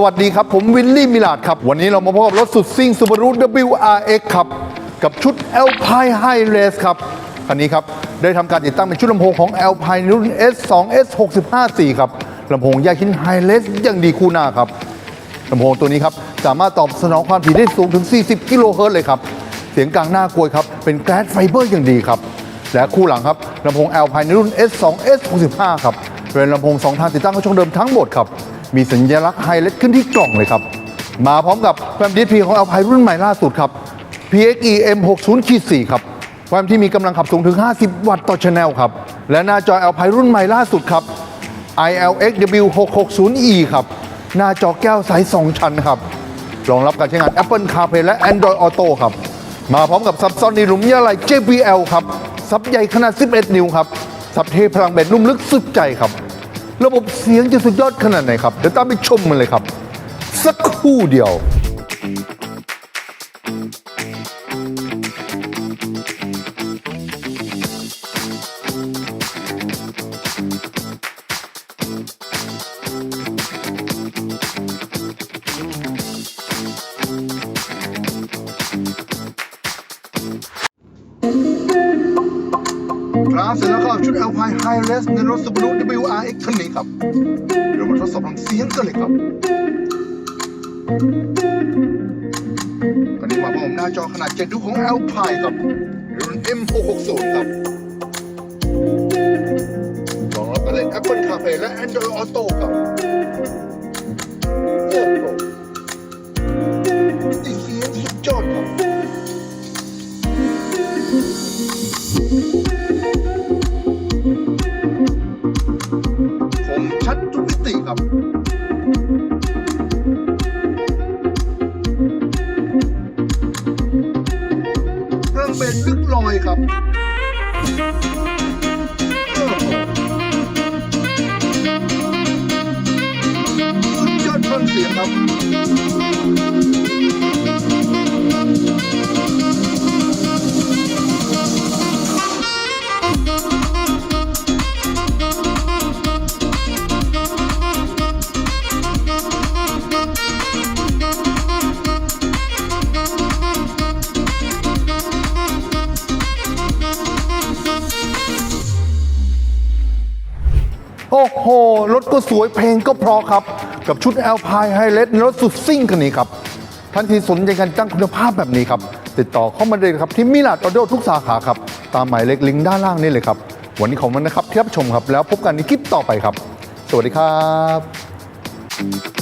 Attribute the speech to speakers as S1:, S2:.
S1: สวัสดีครับ ผมวินลี่มิลาดครับ วันนี้เรามาพบกับรถสุดซิ่ง Subaru WRX ครับ กับชุด Alpine High Race ครับ คันนี้ครับ ได้ทำการติดตั้งเป็นชุดลำโพงของ Alpine รุ่น S2 S654 ครับลำโพงแยกชิ้น High Race อย่างดีคู่หน้าครับลำโพงตัวนี้ครับ สามารถตอบสนองความถี่ได้สูงถึง 40 กิโลเฮิรตซ์เลยครับ เสียงกลางหน้ากลวยครับ เป็นแกรสไฟเบอร์อย่างดีครับ และคู่หลังครับลำโพง Alpine รุ่น S2 S65 ครับเป็นลำโพงสองทางติดตั้งเข้าช่องเดิมทั้งหมดครับ มีสัญลักษณ์ไฮไลท์ขึ้นที่กล่องเลยครับ มาพร้อมกับแฟม DSP ของ Alpine รุ่นใหม่ล่าสุดครับ PXE M60-4 ครับแฟมที่มีกำลังขับสูงถึง 50 วัตต์ต่อชแนลครับ และหน้าจอ Alpine รุ่นใหม่ล่าสุดครับ ILXW660E ครับ หน้าจอแก้วใส2ชั้นครับ รองรับการใช้งาน Apple CarPlay และ Android Auto ครับ มาพร้อมกับซับซ้อนในหลุมยาไหล JBL ครับ ซับใหญ่ขนาด 11 นิ้วครับ ซับเทพลังแบตนุ่มลึกสุดใจครับ ระบบเสียงจะสุดยอดขนาดไหนครับ เดี๋ยวตามไปชมมันเลยครับ สักครู่เดียว ครับเสร็จแล้วก็ชุด Alpine High Res ในรถ Subaru WRX คันนี้ครับ เดี๋ยวมาทดสอบทางเสียงกันเลยครับอันนี้มาพร้อมหน้าจอขนาด7นิ้วของ Alpine ครับรุ่น M660 ครับรองรับการเล่น Apple CarPlay และ Android Auto ครับโอ้โหนี่เสียงสุดยอดครับ ครับเครื่องเป็นลึกลอยครับโอ้โหสุดยอดเครื่องเสียงครับ โอ้โห รถก็สวยเพลงก็เพราะครับ กับชุดแอลพายไฮเลสรถสุดซิ่งคันนี้ครับท่านที่สนใจการจ้างคุณภาพแบบนี้ครับ ติดต่อเข้ามาเลยครับที่มิลาดออโดทุกสาขาครับ ตามหมายเลขลิงก์ด้านล่างนี่เลยครับ วันนี้ขอบคุณนะครับที่รับชมครับ แล้วพบกันในคลิปต่อไปครับ สวัสดีครับ